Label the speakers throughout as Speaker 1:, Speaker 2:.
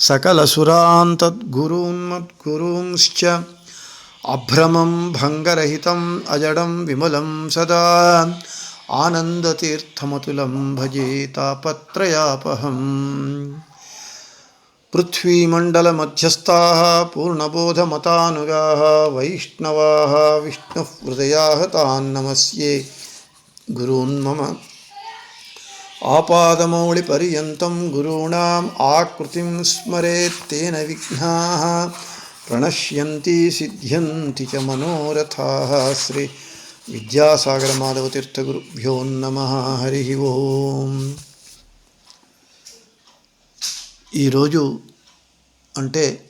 Speaker 1: सकलसुरान् तद्गुरून्मद्गुरूंश्च अभ्रमं भङ्गरहितम्, अजडं विमलं सदा। आनन्दतीर्थमतुलं भजे तापत्रयापहम्। पृथ्वीमण्डलमध्यस्थाः, पूर्णबोधमतानुगाः, वैष्णवाः विष्णुः हृदयाः तान् नमस्ये। गुरून् मम ఆపాదమౌళి పర్యంతం గురూణాం ఆకృతిం స్మరేత్తేన విఘ్నా ప్రణశ్యంతి సిద్ధ్యంతి చ మనోరథా శ్రీ విద్యాసాగర మాధవ తీర్థగురుభ్యో నమ హరి ఓం. ఈరోజు అంటే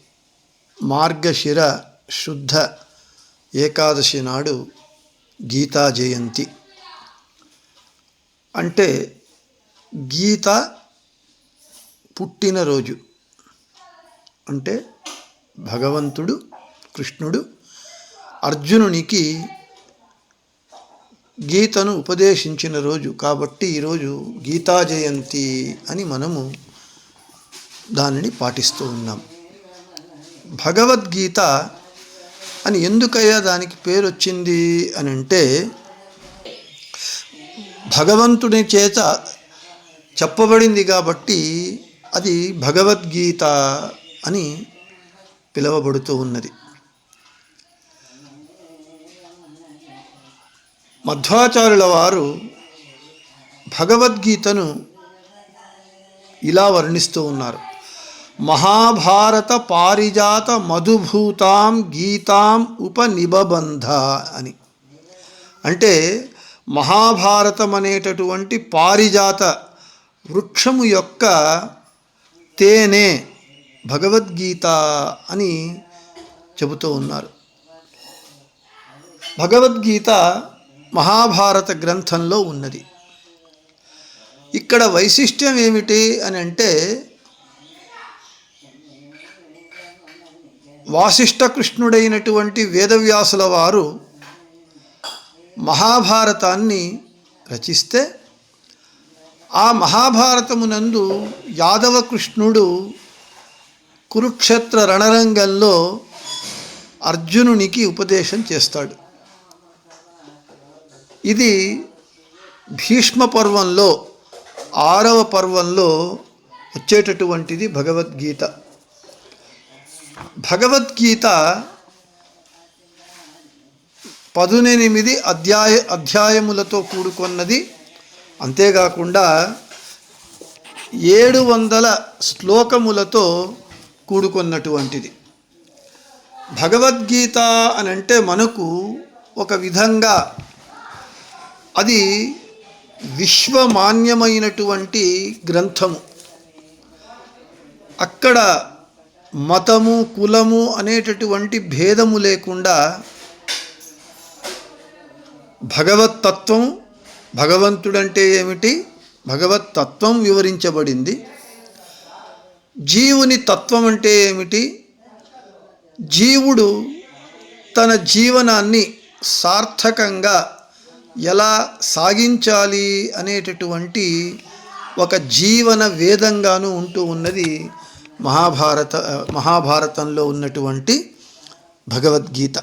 Speaker 1: మార్గశిర శుద్ధ ఏకాదశి నాడు గీతా జయంతి. అంటే గీత పుట్టినరోజు అంటే భగవంతుడు కృష్ణుడు అర్జునునికి గీతను ఉపదేశించిన రోజు. కాబట్టి ఈరోజు గీతా జయంతి అని మనము దానిని పాటిస్తూ ఉన్నాం. భగవద్గీత అని ఎందుకయ్యా దానికి పేరు వచ్చింది అని అంటే భగవంతుని చేత చెప్పబడింది కాబట్టి అది భగవద్గీత అని పిలువబడుతూ ఉన్నది. మధ్వాచార్యుల వారు భగవద్గీతను ఇలా వర్ణిస్తూ ఉన్నారు. మహాభారత పారిజాత మధుభూతాం గీతాం ఉపనిబబంధ అని. అంటే మహాభారతం అనేటటువంటి పారిజాత వృక్షము యొక్క తేనె భగవద్గీత అని చెబుతూ ఉన్నారు. భగవద్గీత మహాభారత గ్రంథంలో ఉన్నది. ఇక్కడ వైశిష్ట్యం ఏమిటి అని అంటే వాసిష్ట కృష్ణుడైనటువంటి వేదవ్యాసుల వారు మహాభారతాన్ని రచిస్తే ఆ మహాభారతమునందు యాదవ కృష్ణుడు కురుక్షేత్ర రణరంగంలో అర్జునునికి ఉపదేశం చేస్తాడు. ఇది భీష్మ పర్వంలో ఆరవ పర్వంలో వచ్చేటటువంటిది భగవద్గీత. భగవద్గీత పదునెనిమిది అధ్యాయ అధ్యాయములతో కూడుకున్నది అంతేకాకుండా ఏడు వందల శ్లోకములతో కూడుకున్నటువంటిది. భగవద్గీత అని అంటే మనకు ఒక విధంగా అది విశ్వమాన్యమైనటువంటి గ్రంథము. అక్కడ మతము కులము అనేటటువంటి భేదము లేకుండా భగవత్తత్వం భగవంతుడంటే ఏమిటి? భగవత్తత్వం వివరించబడింది. జీవుని తత్వం అంటే ఏమిటి? జీవుడు తన జీవనాన్ని సార్థకంగా ఎలా సాగించాలి అనేటటువంటి ఒక జీవన వేదంగాను ఉంటూ ఉన్నది మహాభారత మహాభారతంలో ఉన్నటువంటి భగవద్గీత.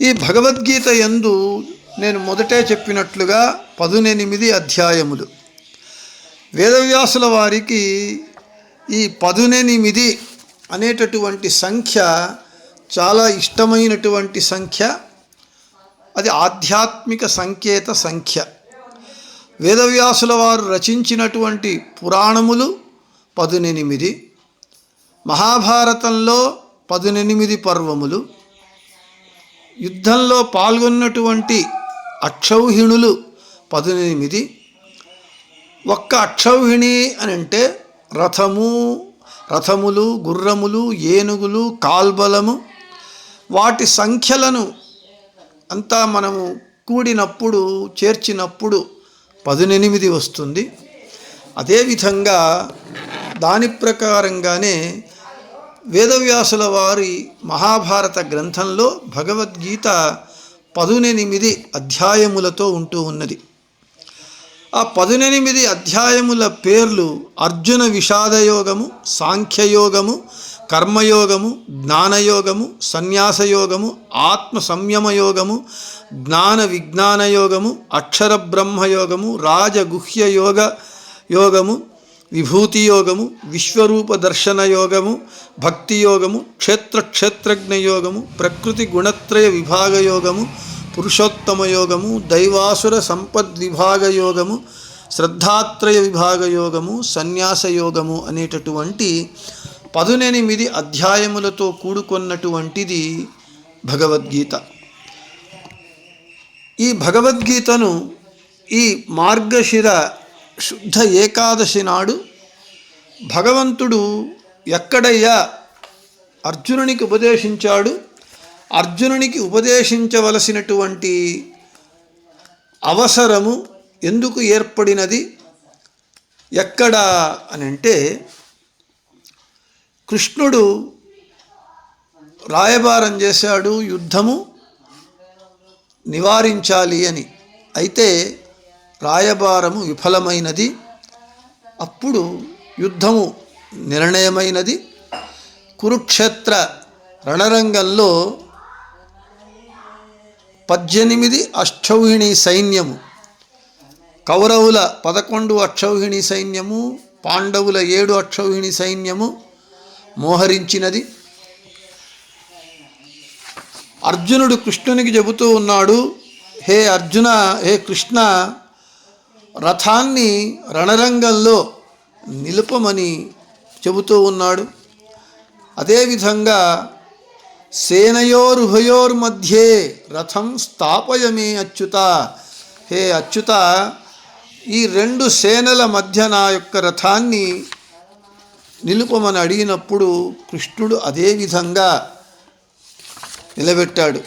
Speaker 1: ఈ భగవద్గీత ఎందు నేను మొదటే చెప్పినట్లుగా పదునెనిమిది అధ్యాయములు. వేదవ్యాసుల వారికి ఈ పదునెనిమిది అనేటటువంటి సంఖ్య చాలా ఇష్టమైనటువంటి సంఖ్య. అది ఆధ్యాత్మిక సంకేత సంఖ్య. వేదవ్యాసుల వారు రచించినటువంటి పురాణములు పదునెనిమిది. మహాభారతంలో పదునెనిమిది పర్వములు. యుద్ధంలో పాల్గొన్నటువంటి అక్షౌహిణులు పద్దెనిమిది ఒక్క అక్షౌహిణి అని అంటే రథము రథములు గుర్రములు ఏనుగులు కాల్బలము వాటి సంఖ్యలను అంతా మనము కూడినప్పుడు చేర్చినప్పుడు పదునెనిమిది వస్తుంది. అదేవిధంగా దాని ప్రకారంగానే వేదవ్యాసుల వారి మహాభారత గ్రంథంలో భగవద్గీత పదునెనిమిది అధ్యాయములతో ఉంటూ ఉన్నది. ఆ పదునెనిమిది అధ్యాయముల పేర్లు అర్జున విషాదయోగము సాంఖ్యయోగము కర్మయోగము జ్ఞానయోగము సన్యాసయోగము ఆత్మ సంయమయోగము జ్ఞాన విజ్ఞానయోగము అక్షర బ్రహ్మయోగము రాజగుహ్య యోగ యోగము విభూతి యోగము విశ్వరూప దర్శన యోగము భక్తి యోగము క్షేత్ర క్షేత్రజ్ఞ యోగము ప్రకృతి గుణత్రయ విభాగ యోగము పురుషోత్తమ యోగము దైవాసుర సంపద్ విభాగ యోగము శ్రద్ధాత్రయ విభాగ యోగము సన్యాస యోగము అనేటటువంటి పదునెనిమిది అధ్యాయములతో కూడుకున్నటువంటిది భగవద్గీత. ఈ భగవద్గీతను ఈ మార్గశిర శుద్ధ ఏకాదశి నాడు భగవంతుడు ఎక్కడయ్యా? అర్జునునికి ఉపదేశించాడు. అర్జునునికి ఉపదేశించవలసినటువంటి అవసరము ఎందుకు ఏర్పడినది? ఎక్కడ అని అంటే కృష్ణుడు రాయబారం చేశాడు యుద్ధము నివారించాలి అని. అయితే రాయబారము విఫలమైనది. అప్పుడు యుద్ధము నిర్ణయమైనది. కురుక్షేత్ర రణరంగంలో పద్దెనిమిది అష్టౌహిణి సైన్యము కౌరవుల పదకొండు అక్షౌహిణి సైన్యము పాండవుల ఏడు అక్షౌహిణి సైన్యము మోహరించినది. అర్జునుడు కృష్ణునికి చెబుతూ ఉన్నాడు హే అర్జున హే కృష్ణ రథాన్ని రణరంగంలో నిలుపమని చెబుతూ ఉన్నాడు. అదేవిధంగా సేనయోరుభయోర్మధ్యే రథం స్థాపయమే అచ్యుత. హే అచ్యుత ఈ రెండు సేనల మధ్య నా యొక్క రథాన్ని నిలుపమని అడిగినప్పుడు కృష్ణుడు అదేవిధంగా నిలబెట్టాడు.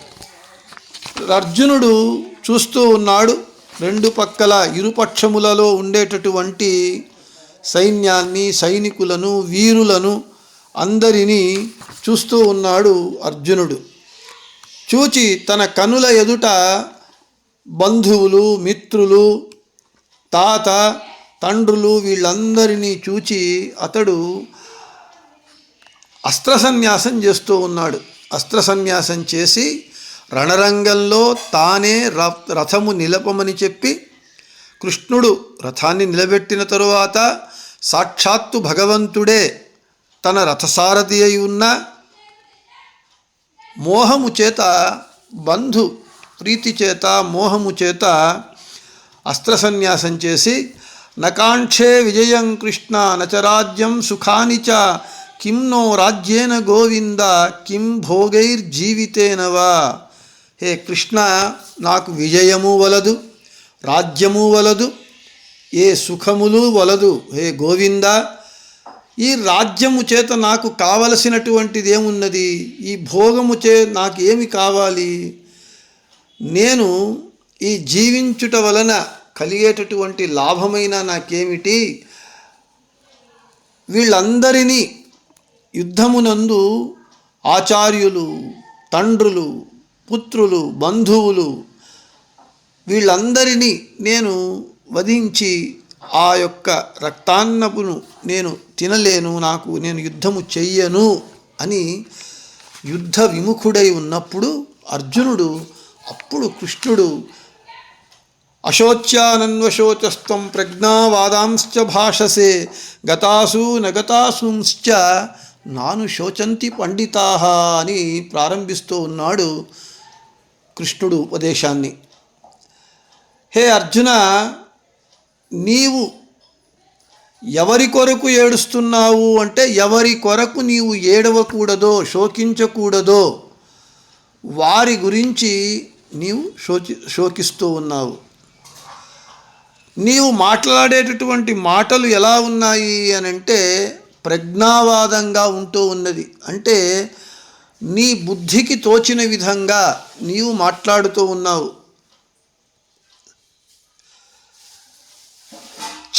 Speaker 1: అర్జునుడు చూస్తూ ఉన్నాడు. రెండు పక్కల ఇరుపక్షములలో ఉండేటటువంటి సైన్యాన్ని సైనికులను వీరులను అందరినీ చూస్తూ ఉన్నాడు అర్జునుడు. చూచి తన కనుల ఎదుట బంధువులు మిత్రులు తాత తండ్రులు వీళ్ళందరినీ చూచి అతడు అస్త్ర సన్యాసం చేస్తూ ఉన్నాడు. అస్త్ర సన్యాసం చేసి రణరంగంలో తానే రథము నిలపమని చెప్పి కృష్ణుడు రథాన్ని నిలబెట్టిన తరువాత సాక్షాత్తు భగవంతుడే తన రథసారథి అయి ఉన్న మోహము చేత బంధు ప్రీతి చేత మోహము చేత అస్త్రసన్యాసం చేసి నకాంక్షే విజయం కృష్ణ నచరాజ్యం సుఖాని చ కిం నో రాజ్యేన గోవింద కిం భోగైర్జీవితేనవా హే కృష్ణ నాకు విజయము వలదు రాజ్యము వలదు ఏ సుఖములు వలదు. హే గోవింద ఈ రాజ్యము చేత నాకు కావలసినటువంటిది ఏమున్నది? ఈ భోగము చే నాకు ఏమి కావాలి? నేను ఈ జీవించుట వలన కలిగేటటువంటి లాభమైన నాకేమిటి? వీళ్ళందరినీ యుద్ధమునందు ఆచార్యులు తండ్రులు పుత్రులు బంధువులు వీళ్ళందరినీ నేను వధించి ఆ యొక్క రక్తాన్నపును నేను తినలేను నాకు నేను యుద్ధము చెయ్యను అని యుద్ధ విముఖుడై ఉన్నప్పుడు అర్జునుడు అప్పుడు కృష్ణుడు అశోచ్యానన్వశోచస్తం ప్రజ్ఞావాదాంశ్చ భాషసే గతాసు నగతాసుంశ్చ నాను శోచంతి పండితా అని ప్రారంభిస్తూ ఉన్నాడు కృష్ణుడు ఉపదేశాన్ని. హే అర్జున నీవు ఎవరి కొరకు ఏడుస్తున్నావు అంటే ఎవరి కొరకు నీవు ఏడవకూడదో శోకించకూడదో వారి గురించి నీవు శోచి శోకిస్తూ ఉన్నావు. నీవు మాట్లాడేటటువంటి మాటలు ఎలా ఉన్నాయి అని అంటే ప్రజ్ఞావాదంగా ఉంటూ ఉన్నది. అంటే నీ బుద్ధికి తోచిన విధంగా నీవు మాట్లాడుతూ ఉన్నావు.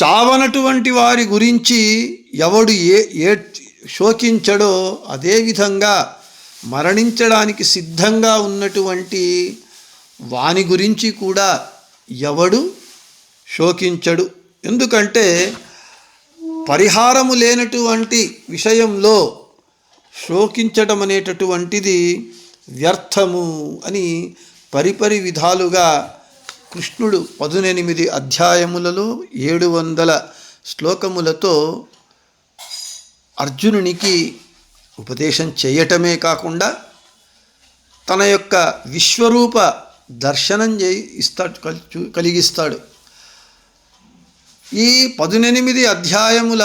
Speaker 1: చావనటువంటి వారి గురించి ఎవడు ఏ ఏ శోకించడో అదేవిధంగా మరణించడానికి సిద్ధంగా ఉన్నటువంటి వాని గురించి కూడా ఎవడు శోకించడు. ఎందుకంటే పరిహారము లేనటువంటి విషయంలో శోకించడం అనేటటువంటిది వ్యర్థము అని పరిపరి విధాలుగా కృష్ణుడు పదునెనిమిది అధ్యాయములలో ఏడు వందల శ్లోకములతో అర్జునునికి ఉపదేశం చేయటమే కాకుండా తన యొక్క విశ్వరూప దర్శనం చేయి ఇస్తాడు చూ- కలిగిస్తాడు. ఈ పదునెనిమిది అధ్యాయముల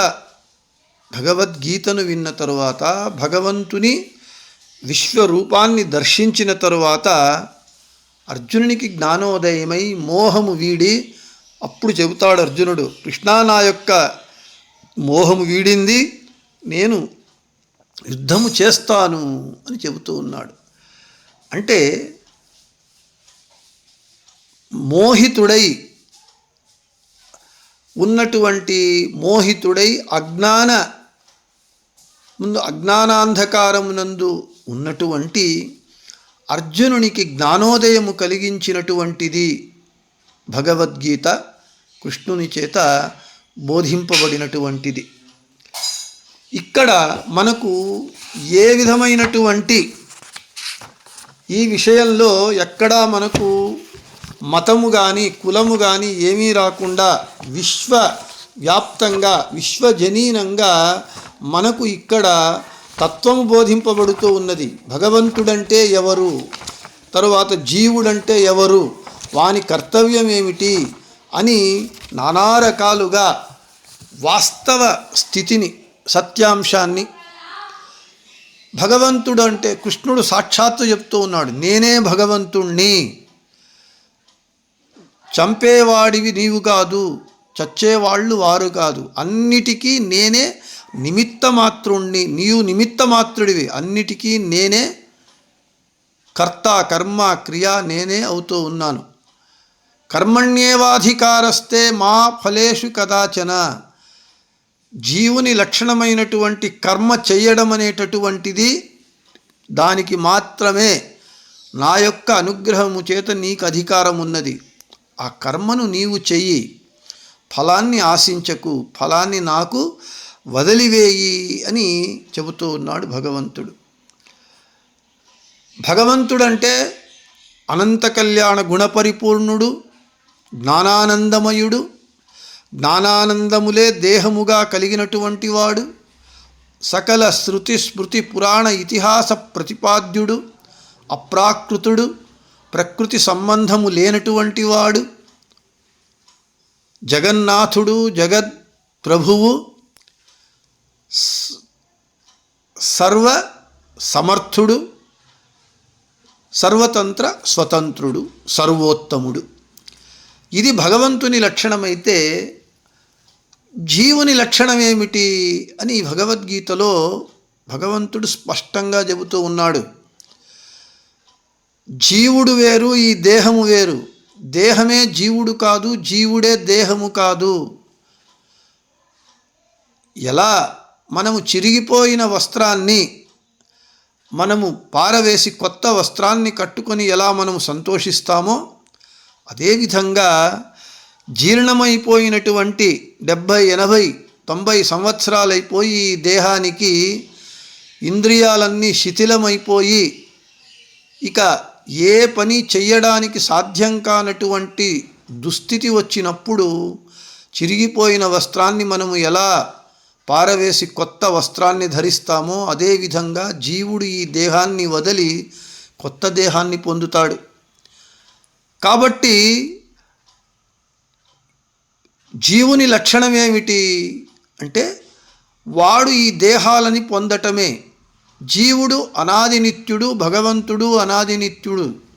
Speaker 1: భగవద్గీతను విన్న తరువాత భగవంతుని విశ్వరూపాన్ని దర్శించిన తరువాత అర్జునునికి జ్ఞానోదయమై మోహము వీడి అప్పుడు చెబుతాడు అర్జునుడు కృష్ణా నా యొక్క మోహము వీడింది నేను యుద్ధము చేస్తాను అని చెబుతూ ఉన్నాడు. అంటే మోహితుడై ఉన్నటువంటి మోహితుడై అజ్ఞాన ముందు అజ్ఞానాంధకారమునందు ఉన్నటువంటి అర్జునునికి జ్ఞానోదయము కలిగించినటువంటిది భగవద్గీత కృష్ణుని చేత బోధింపబడినటువంటిది. ఇక్కడ మనకు ఏ విధమైనటువంటి ఈ విషయంలో ఎక్కడా మనకు మతము కానీ కులము కానీ ఏమీ రాకుండా విశ్వ వ్యాప్తంగా విశ్వజనీనంగా మనకు ఇక్కడ తత్వము బోధింపబడుతూ ఉన్నది. భగవంతుడంటే ఎవరు? తరువాత జీవుడంటే ఎవరు? వాని కర్తవ్యం ఏమిటి అని నానా రకాలుగా వాస్తవ స్థితిని సత్యాంశాన్ని భగవంతుడు అంటే కృష్ణుడు సాక్షాత్తు చెప్తూ ఉన్నాడు. నేనే భగవంతుణ్ణి. చంపేవాడివి నీవు కాదు చచ్చేవాళ్ళు వారు కాదు. అన్నిటికీ నేనే నిమిత్తమాత్రుణ్ణి నీవు నిమిత్తమాత్రుడివి. అన్నిటికీ నేనే కర్త కర్మ క్రియ నేనే అవుతూ ఉన్నాను. కర్మణ్యేవాధికారస్తే మా ఫలేషు కదాచన. జీవుని లక్షణమైనటువంటి కర్మ చేయడం అనేటటువంటిది దానికి మాత్రమే నా యొక్క అనుగ్రహము చేత నీకు అధికారం ఉన్నది ఆ కర్మను నీవు చెయ్యి. ఫలాన్ని ఆశించకు. ఫలాన్ని నాకు వదిలివేయి అని చెబుతూ ఉన్నాడు భగవంతుడు. భగవంతుడంటే అనంత కళ్యాణ గుణపరిపూర్ణుడు జ్ఞానానందమయుడు జ్ఞానానందములే దేహముగా కలిగినటువంటి వాడు సకల శృతి స్మృతి పురాణ ఇతిహాస ప్రతిపాద్యుడు అప్రాకృతుడు ప్రకృతి సంబంధము లేనటువంటి వాడు జగన్నాథుడు జగత్ ప్రభువు సర్వ సమర్థుడు సర్వతంత్ర స్వతంత్రుడు సర్వోత్తముడు. ఇది భగవంతుని లక్షణమైతే జీవుని లక్షణం ఏమిటి అని భగవద్గీతలో భగవంతుడు స్పష్టంగా చెబుతూ ఉన్నాడు. జీవుడు వేరు ఈ దేహము వేరు. దేహమే జీవుడు కాదు జీవుడే దేహము కాదు. ఎలా? మనము చిరిగిపోయిన వస్త్రాన్ని మనము పారవేసి కొత్త వస్త్రాన్ని కట్టుకొని ఎలా మనము సంతోషిస్తామో అదేవిధంగా జీర్ణమైపోయినటువంటి డెబ్భై ఎనభై తొంభై సంవత్సరాలైపోయి ఈ దేహానికి ఇంద్రియాలన్నీ శిథిలమైపోయి ఇక ఏ పని చెయ్యడానికి సాధ్యం కానటువంటి దుస్థితి వచ్చినప్పుడు చిరిగిపోయిన వస్త్రాన్ని మనము ఎలా పారవేసి కొత్త వస్త్రాన్ని ధరిస్తామో అదేవిధంగా జీవుడు ఈ దేహాన్ని వదిలి కొత్త దేహాన్ని పొందుతాడు. కాబట్టి జీవుని లక్షణం ఏమిటి అంటే వాడు ఈ దేహాలని పొందటమే. జీవుడు అనాది నిత్యుడు భగవంతుడు అనాది నిత్యుడు.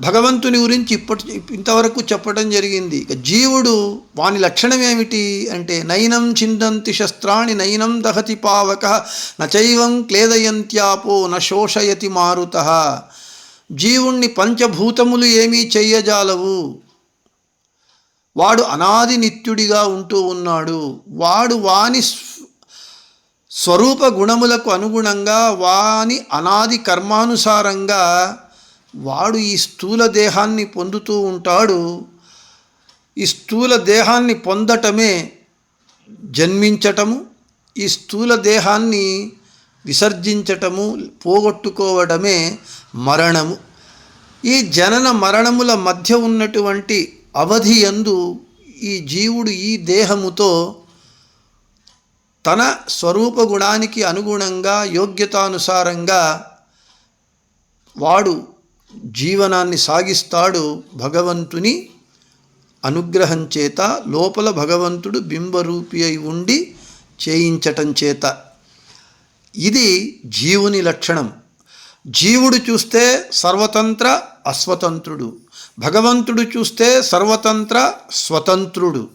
Speaker 1: భగవంతుని గురించి ఇప్పటి ఇంతవరకు చెప్పడం జరిగింది. ఇక జీవుడు వాని లక్షణం ఏమిటి అంటే నైనం చిందంతి శస్త్రాణి నయనం దహతి పావక నచైవం క్లేదయంత్యాపో న శోషయతి మారుత. జీవుణ్ణి పంచభూతములు ఏమీ చెయ్యజాలవు. వాడు అనాది నిత్యుడిగా ఉంటూ ఉన్నాడు. వాడు వాని స్వరూప గుణములకు అనుగుణంగా వాని అనాది కర్మానుసారంగా వాడు ఈ స్థూల దేహాన్ని పొందుతూ ఉంటాడు. ఈ స్థూల దేహాన్ని పొందటమే జన్మించటము ఈ స్థూల దేహాన్ని విసర్జించటము పోగొట్టుకోవడమే మరణము. ఈ జనన మరణముల మధ్య ఉన్నటువంటి అవధి యందు ఈ జీవుడు ఈ దేహముతో తన స్వరూప గుణానికి అనుగుణంగా యోగ్యతానుసారంగా వాడు జీవనాన్ని సాగిస్తాడు భగవంతుని అనుగ్రహం చేత లోపల భగవంతుడు బింబరూపి అయి ఉండి చేయించటం చేత. ఇది జీవుని లక్షణం. జీవుడు చూస్తే సర్వతంత్ర అస్వతంత్రుడు. భగవంతుడు చూస్తే సర్వతంత్ర స్వతంత్రుడు.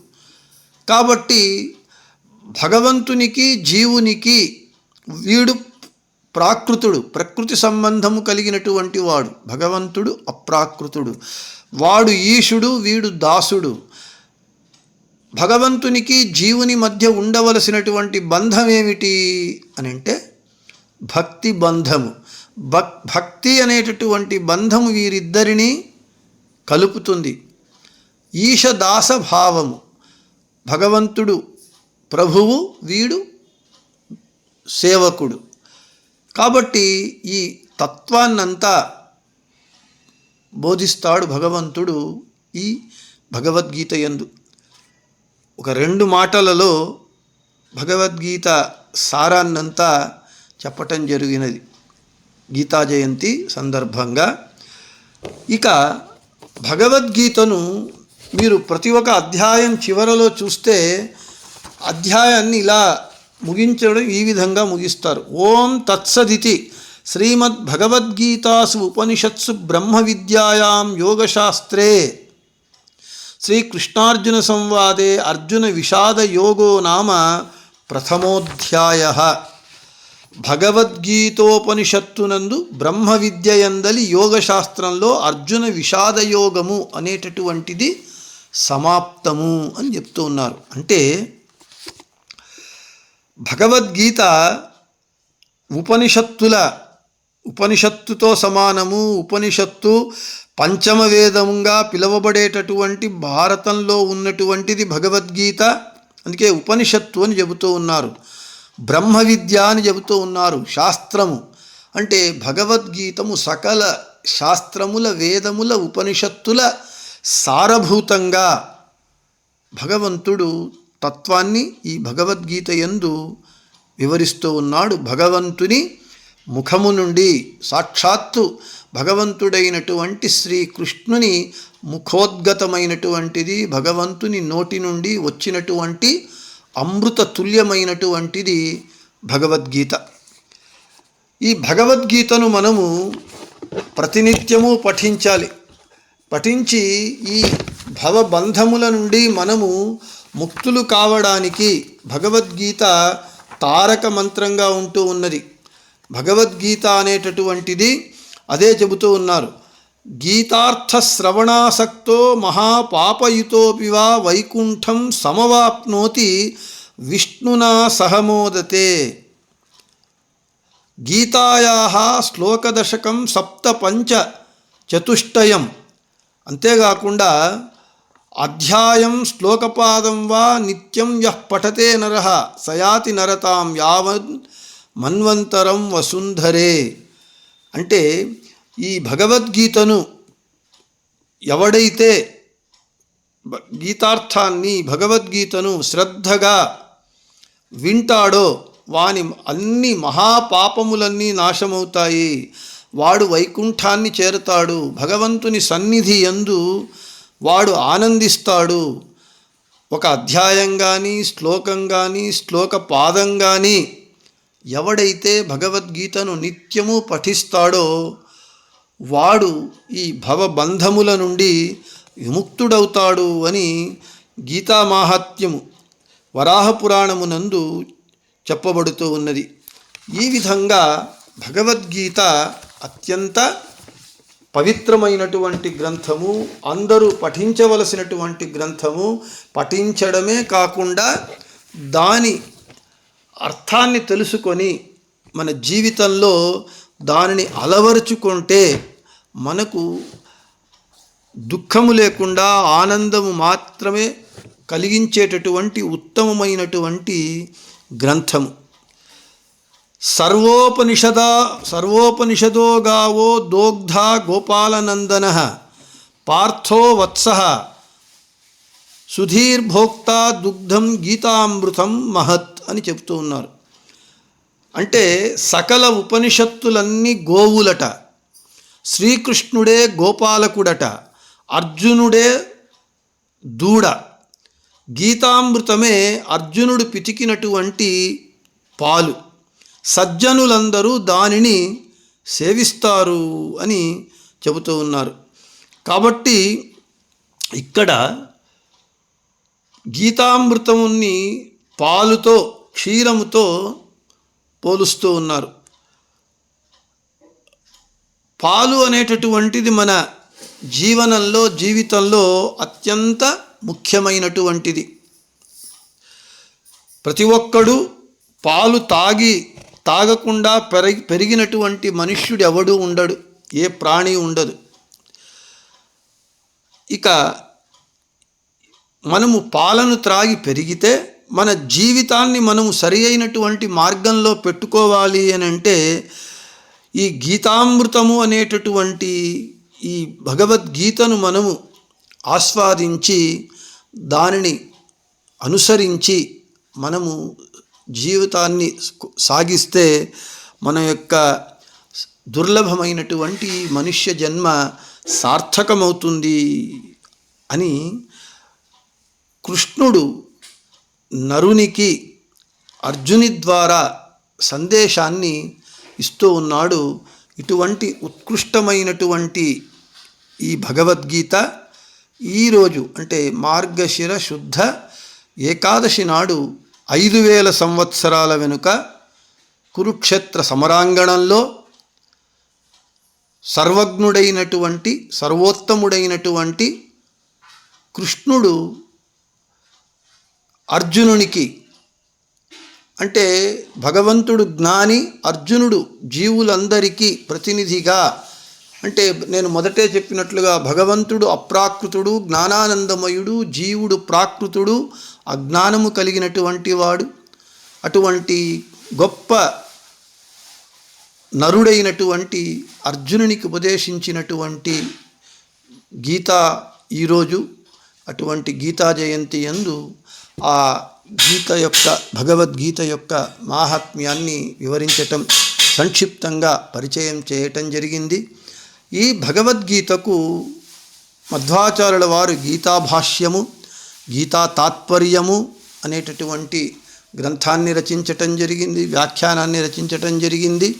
Speaker 1: కాబట్టి భగవంతునికి జీవునికి వీడు ప్రాకృతుడు ప్రకృతి సంబంధము కలిగినటువంటి వాడు. భగవంతుడు అప్రాకృతుడు. వాడు ఈశుడు వీడు దాసుడు. భగవంతునికి జీవుని మధ్య ఉండవలసినటువంటి బంధం ఏమిటి అని అంటే భక్తి బంధము. భక్ భక్తి అనేటటువంటి బంధము వీరిద్దరిని కలుపుతుంది. ఈశదాస భావము భగవంతుడు ప్రభువు వీడు సేవకుడు. కాబట్టి ఈ తత్వాన్నంతా బోధిస్తాడు భగవంతుడు ఈ భగవద్గీత యందు. ఒక రెండు మాటలలో భగవద్గీత సారాన్నంతా చెప్పటం జరిగినది. గీతా జయంతి సందర్భంగా. ఇక భగవద్గీతను మీరు ప్రతి ఒక్క అధ్యాయం చివరలో చూస్తే అధ్యాయాన్ని ఇలా ముగించడం ఈ విధంగా ముగిస్తారు. ఓం తత్సదితి శ్రీమద్ భగవద్గీతాసు ఉపనిషత్సు బ్రహ్మ విద్యాయాం యోగశాస్త్రే. శ్రీకృష్ణార్జున సంవాదే అర్జున విషాద యోగో నామ ప్రథమోధ్యాయ. భగవద్గీతోపనిషత్తునందు బ్రహ్మ విద్యయందలి యోగశాస్త్రంలో అర్జున విషాద యోగము అనేటటువంటిది సమాప్తము అని చెప్తూ ఉన్నారు. అంటే భగవద్గీత ఉపనిషత్తుల ఉపనిషత్తుతో సమానము ఉపనిషత్తు పంచమ వేదముగా పిలువబడేటటువంటి భారతంలో ఉన్నటువంటిది భగవద్గీత. అందుకే ఉపనిషత్తు అని చెబుతూ ఉన్నారు. బ్రహ్మ విద్య అని చెబుతూ ఉన్నారు శాస్త్రము. అంటే భగవద్గీతము సకల శాస్త్రముల వేదముల ఉపనిషత్తుల సారభూతంగా భగవంతుడు తత్వాన్ని ఈ భగవద్గీత యందు వివరిస్తూ ఉన్నాడు భగవంతుని ముఖము నుండి సాక్షాత్తు భగవంతుడైనటువంటి శ్రీకృష్ణుని ముఖోద్గతమైనటువంటిది భగవంతుని నోటి నుండి వచ్చినటువంటి అమృత తుల్యమైనటువంటిది భగవద్గీత. ఈ భగవద్గీతను మనము ప్రతినిత్యము పఠించాలి. పఠించి ఈ భవబంధముల నుండి మనము ముక్తులు కావడానికి భగవద్గీత తారక మంత్రంగా ఉంటూ ఉన్నది. భగవద్గీత అనేటటువంటిది అదే చెబుతూ ఉన్నారు. గీతార్థ శ్రవణాసక్తో మహాపాపయుతోపివా వైకుంఠం సమవాప్నోతి విష్ణునా సహమోదతే. గీతాయా శ్లోకదశకం సప్త పంచ చతుష్టయం. అంతేకాకుండా అధ్యాయం శ్లోకపాదం వా నిత్యం యః పఠతే నర సయాతి నరతాం యావన్ మన్వంతరం వసుంధరే. అంటే ఈ భగవద్గీతను ఎవడైతే గీతార్థాన్ని భగవద్గీతను శ్రద్ధగా వింటాడో వాని అన్ని మహాపాపములన్నీ నాశమవుతాయి. వాడు వైకుంఠాన్ని చేరతాడు. భగవంతుని సన్నిధి యందు వాడు ఆనందిస్తాడు. ఒక అధ్యాయం కానీ శ్లోకం కానీ శ్లోక పాదం కానీ ఎవడైతే భగవద్గీతను నిత్యము పఠిస్తాడో వాడు ఈ భవబంధముల నుండి విముక్తుడవుతాడు అని గీతామాహాత్యము వరాహపురాణమునందు చెప్పబడుతూ ఉన్నది. ఈ విధంగా భగవద్గీత అత్యంత పవిత్రమైనటువంటి గ్రంథము అందరూ పఠించవలసినటువంటి గ్రంథము పఠించడమే కాకుండా దాని అర్థాన్ని తెలుసుకొని మన జీవితంలో దానిని అలవరుచుకుంటే మనకు దుఃఖము లేకుండా ఆనందము మాత్రమే కలిగించేటటువంటి ఉత్తమమైనటువంటి గ్రంథము. సర్వోపనిషద సర్వోపనిషదో గావో దోగ్ధ గోపాలనందన పార్థో వత్స సుధీర్భోక్త దుగ్ధం గీతామృతం మహత్ అని చెప్తూ ఉన్నారు. అంటే సకల ఉపనిషత్తులన్నీ గోవులట శ్రీకృష్ణుడే గోపాలకుడట అర్జునుడే దూడ గీతామృతమే అర్జునుడు పితికినటువంటి పాలు. సజ్జనులందరూ దానిని సేవిస్తారు అని చెబుతూ ఉన్నారు. కాబట్టి ఇక్కడ గీతామృతముని పాలుతో క్షీరముతో పోలుస్తూ ఉన్నారు. పాలు అనేటటువంటిది మన జీవనంలో జీవితంలో అత్యంత ముఖ్యమైనటువంటిది. ప్రతి ఒక్కడు పాలు తాగి తాగకుండా పెరిగి పెరిగినటువంటి మనుష్యుడు ఎవడు ఉండడు ఏ ప్రాణి ఉండదు. ఇక మనము పాలను త్రాగి పెరిగితే మన జీవితాన్ని మనము సరి అయినటువంటి మార్గంలో పెట్టుకోవాలి అని అంటే ఈ గీతామృతము అనేటటువంటి ఈ భగవద్గీతను మనము ఆస్వాదించి దానిని అనుసరించి మనము జీవితాన్ని సాగిస్తే మన యొక్క దుర్లభమైనటువంటి మనుష్య జన్మ సార్థకమవుతుంది అని కృష్ణుడు నరునికి అర్జుని ద్వారా సందేశాన్ని ఇస్తూ ఉన్నాడు. ఇటువంటి ఉత్కృష్టమైనటువంటి ఈ భగవద్గీత ఈరోజు అంటే మార్గశిర శుద్ధ ఏకాదశి నాడు ఐదు వేల సంవత్సరాల వెనుక కురుక్షేత్ర సమరాంగణంలో సర్వజ్ఞుడైనటువంటి సర్వోత్తముడైనటువంటి కృష్ణుడు అర్జునునికి అంటే భగవంతుడు జ్ఞాని అర్జునుడు జీవులందరికీ ప్రతినిధిగా అంటే నేను మొదటే చెప్పినట్లుగా భగవంతుడు అప్రాకృతుడు జ్ఞానానందమయుడు జీవుడు ప్రాకృతుడు అజ్ఞానము కలిగినటువంటి వాడు అటువంటి గొప్ప నరుడైనటువంటి అర్జునునికి ఉపదేశించినటువంటి గీత ఈరోజు అటువంటి గీతా జయంతి యందు ఆ గీత యొక్క భగవద్గీత యొక్క మాహాత్మ్యాన్ని వివరించటం సంక్షిప్తంగా పరిచయం చేయటం జరిగింది. ఈ భగవద్గీతకు మధ్వాచార్యుల వారు గీతాభాష్యము గీతా తాత్పర్యము అనేటటువంటి గ్రంథాన్ని రచించటం జరిగింది వ్యాఖ్యానాన్ని రచించటం జరిగింది.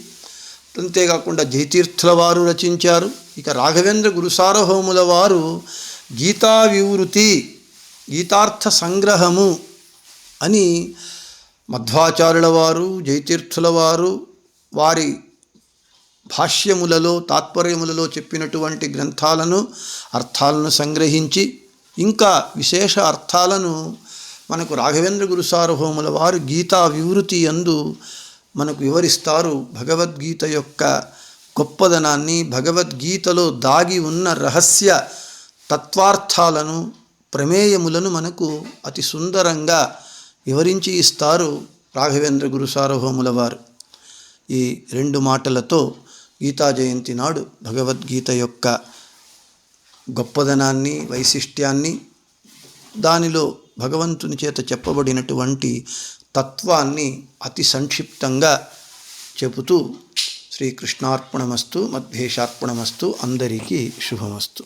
Speaker 1: అంతేకాకుండా జయతీర్థుల వారు రచించారు. ఇక రాఘవేంద్ర గురుసారహోముల వారు గీతా వివృతి గీతార్థ సంగ్రహము అని మధ్వాచార్యుల వారు జయతీర్థుల వారు వారి భాష్యములలో తాత్పర్యములలో చెప్పినటువంటి గ్రంథాలను అర్థాలను సంగ్రహించి ఇంకా విశేష అర్థాలను మనకు రాఘవేంద్ర గురు సార్వభౌముల వారు గీతా వివృతి అందు మనకు వివరిస్తారు. భగవద్గీత యొక్క గొప్పదనాన్ని భగవద్గీతలో దాగి ఉన్న రహస్య తత్వార్థాలను ప్రమేయములను మనకు అతి సుందరంగా వివరించి ఇస్తారు రాఘవేంద్ర గురు సార్వభౌముల వారు. ఈ రెండు మాటలతో గీతా జయంతి నాడు భగవద్గీత యొక్క గొప్పదనాన్ని వైశిష్ట్యాన్ని దానిలో భగవంతుని చేత చెప్పబడినటువంటి తత్వాన్ని అతి సంక్షిప్తంగా చెబుతూ శ్రీకృష్ణార్పణమస్తు మధ్యేషార్పణమస్తు అందరికీ శుభమస్తు.